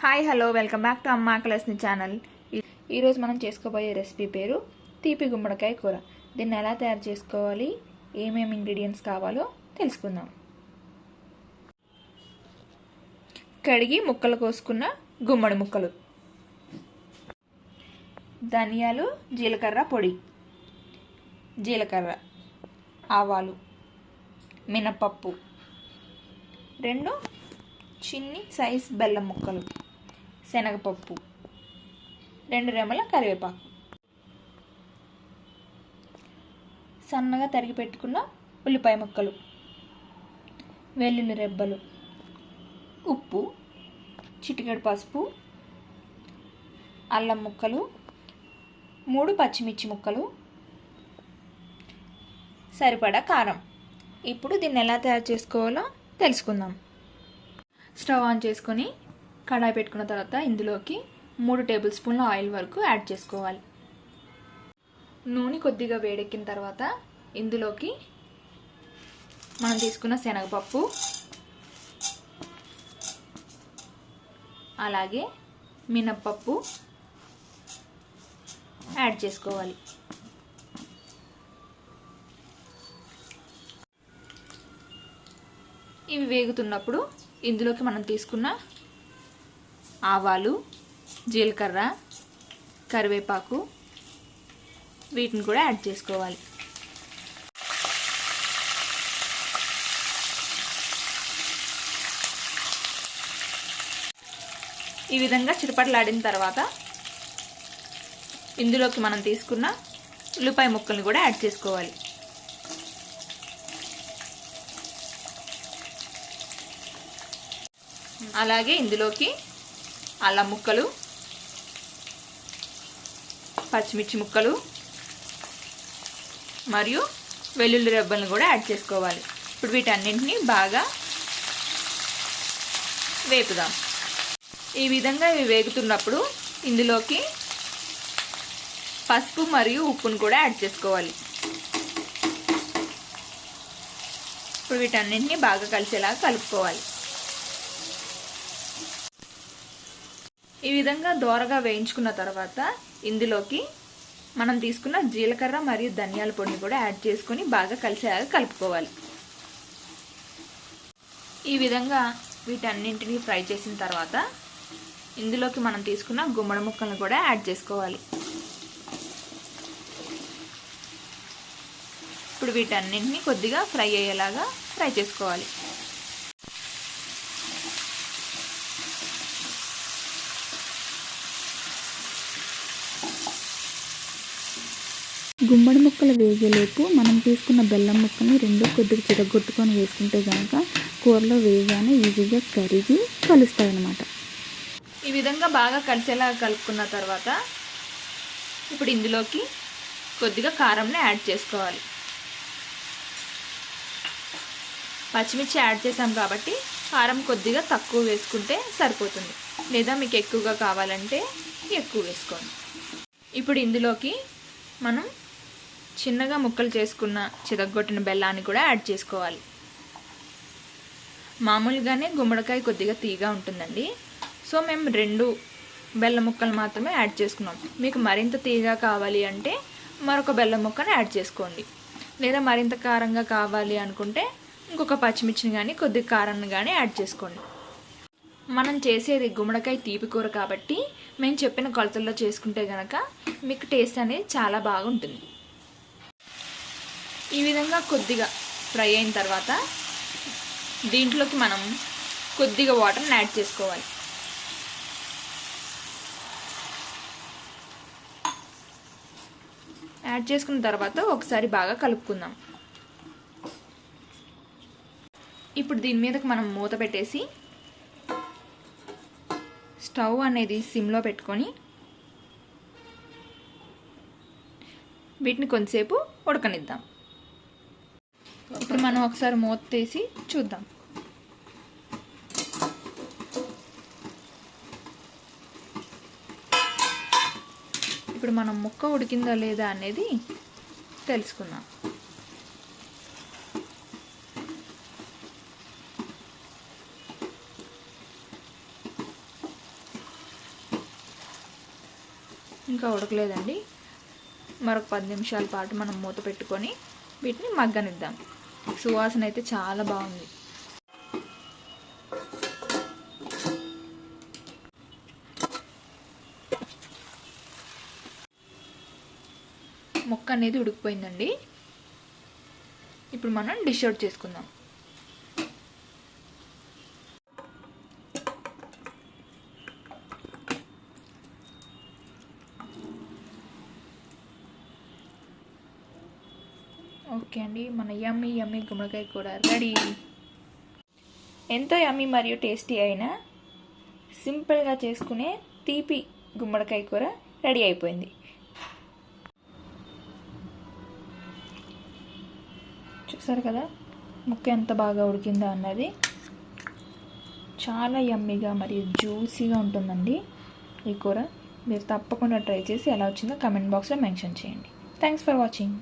Hi hello welcome back to అమ్మా కలస్ని channel. ఈరోజు మనం చేసుకోబోయే రెసిపీ పేరు తీపి గుమ్మడికాయ కూర. దీన్ని ఎలా తయారు చేసుకోవాలి? ఏమేమి ఇంగ్రీడియంట్స్ కావాలో తెలుసుకుందాం. కడిగి ముక్కలు కోసుకున్న గుమ్మడి ముక్కలు. ధనియాలు జీలకర్ర పొడి. జీలకర్ర ఆవాలు మినపప్పు రెండు చిన్ని సైజ్ బెల్లం ముక్కలు. శనగపప్పు రెండు రెమ్మల కరివేపాకు. సన్నగా తరిగి పెట్టుకున్న ఉల్లిపాయ ముక్కలు వెల్లుల్లి రెబ్బలు ఉప్పు చిటికెడు పసుపు అల్లం ముక్కలు మూడు పచ్చిమిర్చి ముక్కలు సరిపడా కారం. ఇప్పుడు దీన్ని ఎలా తయారు చేసుకోవాలో తెలుసుకుందాం. స్టవ్ ఆన్ చేసుకొని కడాయి పెట్టుకున్న తర్వాత ఇందులోకి మూడు టేబుల్ స్పూన్ల ఆయిల్ వరకు యాడ్ చేసుకోవాలి. నూనె కొద్దిగా వేడెక్కిన తర్వాత ఇందులోకి మనం తీసుకున్న శనగపప్పు అలాగే మినప్పప్పు యాడ్ చేసుకోవాలి. ఇవి వేగుతున్నప్పుడు ఇందులోకి మనం తీసుకున్న ఆవాలు జీలకర్ర కరివేపాకు వీటిని కూడా యాడ్ చేసుకోవాలి. ఈ విధంగా చిటపటలాడిన తర్వాత ఇందులోకి మనం తీసుకున్న ఉల్లిపాయ ముక్కల్ని కూడా యాడ్ చేసుకోవాలి. అలాగే ఇందులోకి అల్లం ముక్కలు పచ్చిమిర్చి ముక్కలు మరియు వెల్లుల్లి రెబ్బలను కూడా యాడ్ చేసుకోవాలి. ఇప్పుడు వీటన్నింటినీ బాగా వేపుదాం. ఈ విధంగా ఇవి వేగుతున్నప్పుడు ఇందులోకి పసుపు మరియు ఉప్పును కూడా యాడ్ చేసుకోవాలి. ఇప్పుడు వీటన్నింటినీ బాగా కలిసేలాగా కలుపుకోవాలి. ఈ విధంగా దోరగా వేయించుకున్న తర్వాత ఇందులోకి మనం తీసుకున్న జీలకర్ర మరియు ధనియాల పొడిని కూడా యాడ్ చేసుకొని బాగా కలిసేలాగా కలుపుకోవాలి. ఈ విధంగా వీటన్నింటినీ ఫ్రై చేసిన తర్వాత ఇందులోకి మనం తీసుకున్న గుమ్మడి ముక్కలను కూడా యాడ్ చేసుకోవాలి. ఇప్పుడు వీటన్నింటినీ కొద్దిగా ఫ్రై అయ్యేలాగా ఫ్రై చేసుకోవాలి. గుమ్మడి ముక్కలు వేగేలోపు మనం తీసుకున్న బెల్లం ముక్కల్ని రెండు కొద్దిగా చిరగొట్టుకొని వేసుకుంటే కనుక కూరలో వేయగానే ఈజీగా కరిగి కలుస్తాయి అన్నమాట ఈ విధంగా బాగా కలిసేలా కలుపుకున్న తర్వాత ఇప్పుడు ఇందులోకి కొద్దిగా కారంని యాడ్ చేసుకోవాలి. పచ్చిమిర్చి యాడ్ చేసాం కాబట్టి కారం కొద్దిగా తక్కువ వేసుకుంటే సరిపోతుంది. లేదా మీకు ఎక్కువగా కావాలంటే ఎక్కువ వేసుకోండి. ఇప్పుడు ఇందులోకి మనం చిన్నగా ముక్కలు చేసుకున్న చితగొట్టిన బెల్లాన్ని కూడా యాడ్ చేసుకోవాలి. మామూలుగానే గుమ్మడికాయ కొద్దిగా తీగా ఉంటుందండి. సో మేము రెండు బెల్లం ముక్కలు మాత్రమే యాడ్ చేసుకున్నాం. మీకు మరింత తీగా కావాలి అంటే మరొక బెల్లం ముక్కను యాడ్ చేసుకోండి. లేదా మరింత కారంగా కావాలి అనుకుంటే ఇంకొక పచ్చిమిర్చిని కానీ కొద్దిగా కారాన్ని కానీ యాడ్ చేసుకోండి. మనం చేసేది గుమ్మడికాయ తీపి కూర కాబట్టి మేము చెప్పిన కొలతల్లో చేసుకుంటే కనుక మీకు టేస్ట్ అనేది చాలా బాగుంటుంది. ఈ విధంగా కొద్దిగా ఫ్రై అయిన తర్వాత దీంట్లోకి మనం కొద్దిగా వాటర్ని యాడ్ చేసుకోవాలి. యాడ్ చేసుకున్న తర్వాత ఒకసారి బాగా కలుపుకుందాం. ఇప్పుడు దీని మీదకి మనం మూత పెట్టేసి స్టవ్ అనేది సిమ్లో పెట్టుకొని వీటిని కొంతసేపు ఉడకనిద్దాం. ఇప్పుడు మనం ఒకసారి మూత తీసి చూద్దాం. ఇప్పుడు మనం ముక్క ఉడికిందా లేదా అనేది తెలుసుకుందాం. ఇంకా ఉడకలేదండి. మరొక పది నిమిషాల పాటు మనం మూత పెట్టుకొని వీటిని మగ్గనిద్దాం. సువాసన అయితే చాలా బాగుంది. మొక్క అనేది ఉడికిపోయిందండి. ఇప్పుడు మనం డిష్ అవుట్ చేసుకుందాం. ఓకే అండి మన యమ్మీ యమ్మీ గుమ్మడికాయ కూడా రెడీ. ఎంతో యమ్మీ మరియు టేస్టీ అయిన సింపుల్గా చేసుకునే తీపి గుమ్మడికాయ కూర రెడీ అయిపోయింది. చూసారు కదా ముక్క ఎంత బాగా ఉడికిందా అన్నది. చాలా యమ్మీగా మరియు జ్యూసీగా ఉంటుందండి ఈ కూర. మీరు తప్పకుండా ట్రై చేసి ఎలా వచ్చిందో కమెంట్ బాక్స్లో మెన్షన్ చేయండి. Thanks for watching